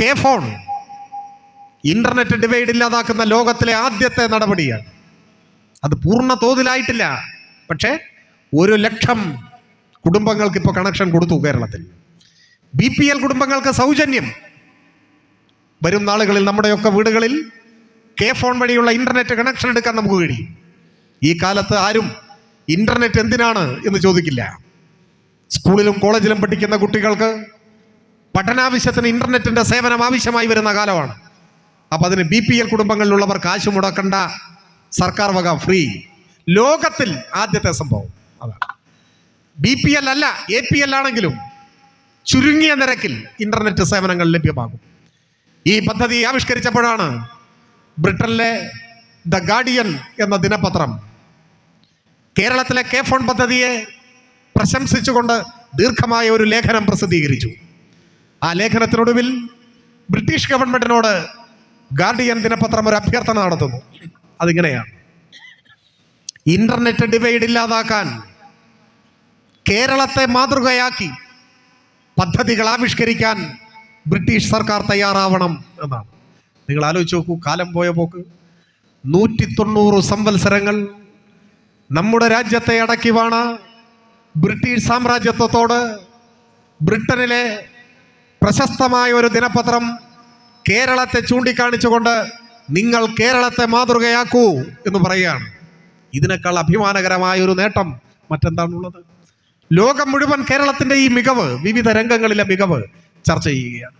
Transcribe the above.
K phone. Internet divide ഇല്ലാതാക്കുന്ന ലോകത്തിലെ ആദ്യത്തെ നടപടിയാണ്. അത് പൂർണ തോതിലായിട്ടില്ല. പക്ഷേ ഒരു ലക്ഷം കുടുംബങ്ങൾക്ക് ഇപ്പോൾ കണക്ഷൻ കൊടുത്തു കേരളത്തിൽ. ബി പി എൽ കുടുംബങ്ങൾക്ക് സൗജന്യം. വരും നാളുകളിൽ നമ്മുടെയൊക്കെ വീടുകളിൽ കെ ഫോൺ വഴിയുള്ള ഇന്റർനെറ്റ് കണക്ഷൻ എടുക്കാൻ നമുക്ക് കഴിയും. ഈ കാലത്ത് ആരും ഇന്റർനെറ്റ് എന്തിനാണ് എന്ന് ചോദിക്കില്ല. സ്കൂളിലും കോളേജിലും പഠിക്കുന്ന കുട്ടികൾക്ക് പഠനാവശ്യത്തിന് ഇന്റർനെറ്റിന്റെ സേവനം ആവശ്യമായി വരുന്ന കാലമാണ്. അപ്പം അതിന് ബി പി എൽ കുടുംബങ്ങളിലുള്ളവർ കാശ് മുടക്കണ്ട. സർക്കാർ വക ഫ്രീ. ലോകത്തിൽ ആദ്യത്തെ സംഭവം അതാണ്. ബി പി എൽ അല്ല എ പി എൽ ആണെങ്കിലും ചുരുങ്ങിയ നിരക്കിൽ ഇന്റർനെറ്റ് സേവനങ്ങൾ ലഭ്യമാകും. ഈ പദ്ധതി ആവിഷ്കരിച്ചപ്പോഴാണ് ബ്രിട്ടനിലെ ദ ഗാർഡിയൻ എന്ന ദിനപത്രം കേരളത്തിലെ കെ ഫോൺ പദ്ധതിയെ പ്രശംസിച്ചുകൊണ്ട് ദീർഘമായ ഒരു ലേഖനം പ്രസിദ്ധീകരിച്ചു. ആ ലേഖനത്തിനൊടുവിൽ ബ്രിട്ടീഷ് ഗവൺമെന്റിനോട് ഗാർഡിയൻ ദിനപത്രം ഒരു അഭ്യർത്ഥന നടത്തുന്നു. അതിങ്ങനെയാണ്. ഇന്റർനെറ്റ് ഡിവൈഡ് ഇല്ലാതാക്കാൻ കേരളത്തെ മാതൃകയാക്കി പദ്ധതികൾ ആവിഷ്കരിക്കാൻ ബ്രിട്ടീഷ് സർക്കാർ തയ്യാറാവണം എന്നാണ്. നിങ്ങൾ ആലോചിച്ച് നോക്കൂ കാലം പോയ പോക്ക് നൂറ്റി തൊണ്ണൂറ് സംവത്സരങ്ങൾ നമ്മുടെ രാജ്യത്തെ അടക്കിവാണ ബ്രിട്ടീഷ് സാമ്രാജ്യത്വത്തോട് ബ്രിട്ടനിലെ പ്രശസ്തമായ ഒരു ദിനപത്രം കേരളത്തെ ചൂണ്ടിക്കാണിച്ചുകൊണ്ട് നിങ്ങൾ കേരളത്തെ മാതൃകയാക്കൂ എന്ന് പറയുകയാണ്. ഇതിനേക്കാൾ അഭിമാനകരമായ ഒരു നേട്ടം മറ്റെന്താണുള്ളത്? ലോകം മുഴുവൻ കേരളത്തിന്റെ ഈ മികവ് വിവിധ രംഗങ്ങളിലെ മികവ് ചർച്ച ചെയ്യുകയാണ്.